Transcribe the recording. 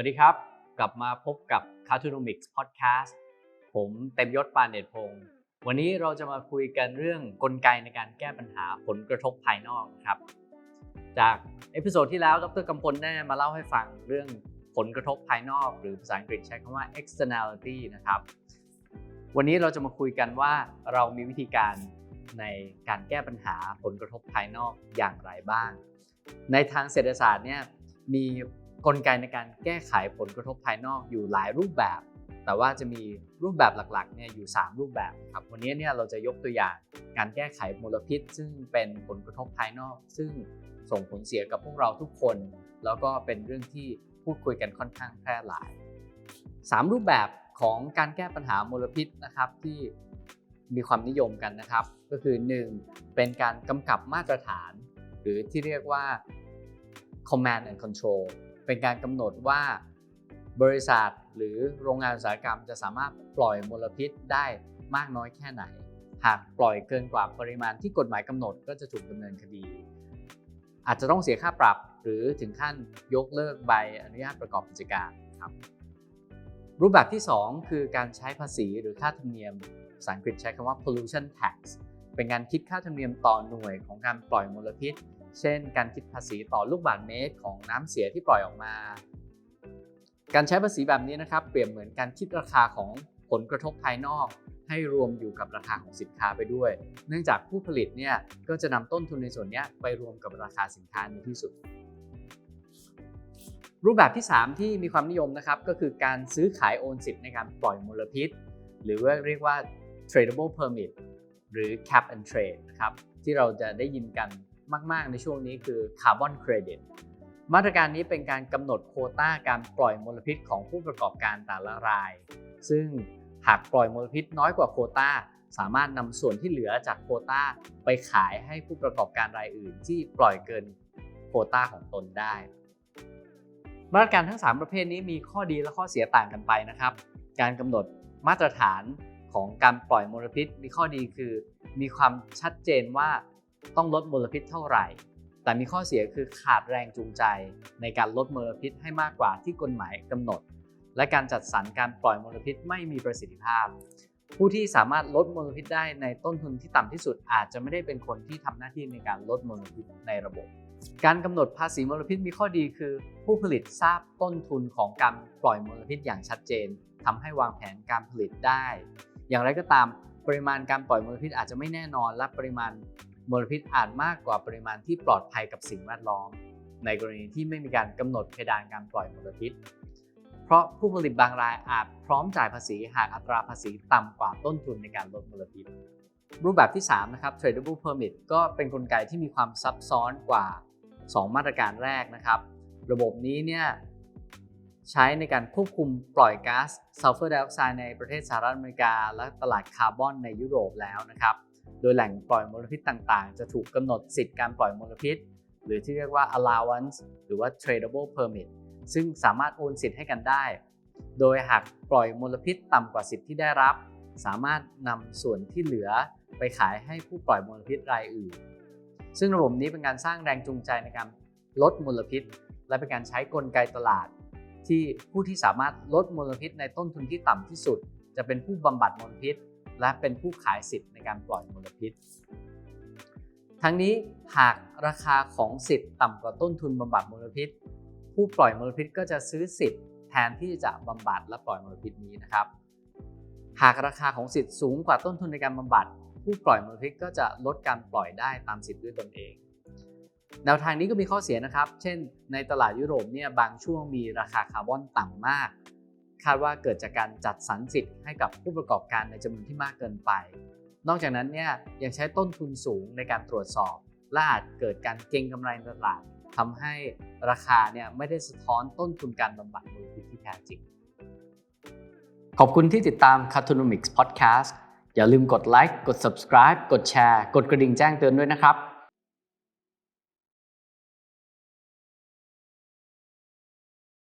วัสดีครับ กลับมาพบกับ Cartoonomics Podcast ผมเต็มยศปานเดชพงศ์วันนี้เราจะมาคุยกันเรื่องกลไกในการแก้ปัญหาผลกระทบภายนอกครับ จากเอพิโซดที่แล้วดรกำพลได้มาเล่าให้ฟังเรื่องผลกระทบภายนอก หรือภาษาอังกฤษใช้คำว่า externality นะครับ วันนี้เราจะมาคุยกันว่าเรามีวิธีการในการแก้ปัญหาผลกระทบภายนอกอย่างไรบ้าง ในทางเศรษฐศาสตร์เนี่ยมี กลไกในการแก้ไขผลกระทบภายนอกอยู่หลายรูปแบบ แต่ว่าจะมีรูปแบบหลักๆเนี่ยอยู่ 3 รูปแบบครับวันนี้เนี่ยเราจะยกตัวอย่างการแก้ไขมลพิษ ซึ่งเป็นผลกระทบภายนอก ซึ่งส่งผลเสียกับพวกเราทุกคน แล้วก็เป็นเรื่องที่พูดคุยกันค่อนข้างแพร่หลาย 3 รูปแบบของการแก้ปัญหามลพิษนะครับที่มีความนิยมกันนะครับ ก็คือ 1. เป็นการกำกับมาตรฐาน หรือที่เรียกว่า command and control เป็นการกำหนดว่าบริษัทหรือโรงงานอุตสาหกรรมจะสามารถปล่อยมลพิษได้มากน้อยแค่ไหน หากปล่อยเกินกว่าปริมาณที่กฎหมายกำหนดก็จะถูกดำเนินคดี อาจจะต้องเสียค่าปรับหรือถึงขั้นยกเลิกใบอนุญาตประกอบกิจการครับรูปแบบที่ 2 คือการใช้ภาษีหรือค่าธรรมเนียมภาษาอังกฤษใช้คำว่า pollution tax เป็นการคิดค่าธรรมเนียมต่อหน่วยของการปล่อยมลพิษ เช่น การคิดภาษีต่อลูกบาศก์เมตรของน้ำเสียที่ปล่อยออกมา การใช้ภาษีแบบนี้นะครับ เปรียบเหมือนการคิดราคาของผลกระทบภายนอก ให้รวมอยู่กับราคาของสินค้าไปด้วย เนื่องจากผู้ผลิตเนี่ยก็จะนำต้นทุนในส่วนนี้ไปรวมกับราคาสินค้าในที่สุด รูปแบบที่ 3 ที่มีความนิยมนะครับก็คือการซื้อขายโอนสิทธิ์ในการปล่อยมลพิษ หรือว่าเรียกว่า tradable permit หรือ cap and trade นะครับที่เราจะได้ยินกัน มาก ๆ ในช่วงนี้คือ carbon credit มาตรการนี้เป็นการกำหนดโคต้าการปล่อยมลพิษของผู้ประกอบการแต่ละราย ซึ่งหากปล่อยมลพิษน้อยกว่าโคต้า สามารถนำส่วนที่เหลือจากโคต้าไปขายให้ผู้ประกอบการรายอื่น ที่ปล่อยเกินโคต้าของตนได้ มาตรการทั้ง 3 ประเภทนี้มีข้อดีและข้อเสียต่างกันไปนะครับ การกำหนดมาตรฐานของการปล่อยมลพิษ มีข้อดีคือ มีความชัดเจนว่า ต้องลดมลพิษเท่าไหร่ แต่มีข้อเสียคือขาดแรงจูงใจ ในการลดมลพิษให้มากกว่าที่กฎหมายกำหนด และการจัดสรรการปล่อยมลพิษไม่มีประสิทธิภาพ ผู้ที่สามารถลดมลพิษได้ในต้นทุนที่ต่ำที่สุดอาจจะไม่ได้เป็นคนที่ทำหน้าที่ในการลดมลพิษในระบบการกำหนดภาษีมลพิษมีข้อดีคือ ผู้ผลิตทราบต้นทุนของการปล่อยมลพิษอย่างชัดเจนทำให้วางแผนการผลิตได้ อย่างไรก็ตามปริมาณการปล่อยมลพิษอาจจะไม่แน่นอน และปริมาณ มลพิษอาจมากกว่าปริมาณที่ปลอดภัยกับสิ่งแวดล้อม ในกรณีที่ไม่มีการกำหนดเพดานการปล่อยมลพิษ เพราะผู้ผลิตบางรายอาจพร้อมจ่ายภาษีหากอัตราภาษีต่ำกว่าต้นทุนในการลดมลพิษ รูปแบบที่ 3 นะครับ tradable permit ก็เป็นนกลไกที่มีความซับซ้อนกว่า 2 มาตรการแรกนะครับ ระบบนี้เนี่ยใช้ในการควบคุมปล่อยก๊าซซัลเฟอร์ไดออกไซด์ในประเทศสหรัฐอเมริกา และตลาดคาร์บอนในยุโรปแล้วนะครับ โดยแหล่งปล่อยมลพิษต่างๆ จะถูกกำหนดสิทธิ์การปล่อยมลพิษ หรือที่เรียกว่า allowance หรือว่า tradable permit ซึ่งสามารถโอนสิทธิ์ให้กันได้ โดยหากปล่อยมลพิษต่ำกว่าสิทธิ์ที่ได้รับ สามารถนำส่วนที่เหลือไปขายให้ผู้ปล่อยมลพิษรายอื่น ซึ่งระบบนี้เป็นการสร้างแรงจูงใจในการลดมลพิษ และเป็นการใช้กลไกตลาด ที่ผู้ที่สามารถลดมลพิษในต้นทุนที่ต่ำที่สุด จะเป็นผู้บำบัดมลพิษ และเป็นผู้ขายสิทธิ์ในการปล่อยมลพิษ ทั้งนี้หากราคาของสิทธิ์ต่ำกว่าต้นทุนบำบัดมลพิษ ผู้ปล่อยมลพิษก็จะซื้อสิทธิ์แทนที่จะบำบัดและปล่อยมลพิษนี้นะครับ หากราคาของสิทธิ์สูงกว่าต้นทุนในการบำบัด ผู้ปล่อยมลพิษก็จะลดการปล่อยได้ตามสิทธิ์ด้วยตนเองแนวทางนี้ก็มีข้อเสียนะครับ เช่น ในตลาดยุโรปเนี่ยบางช่วงมีราคาคาร์บอนต่ำมาก คาดว่าเกิดจากการจัดสรรสิทธิ์ให้กับผู้ประกอบการในจำนวนที่มากเกินไป นอกจากนั้นเนี่ยยังใช้ต้นทุนสูงในการตรวจสอบและอาจเกิดการเก็งกำไรในตลาดทำให้ราคาเนี่ยไม่ได้สะท้อนต้นทุนการบำบัดมลพิษที่แท้จริง ขอบคุณที่ติดตาม Cartoonomics Podcast อย่าลืมกดไลค์กด subscribe กดแชร์ กดกระดิ่งแจ้งเตือนด้วยนะครับ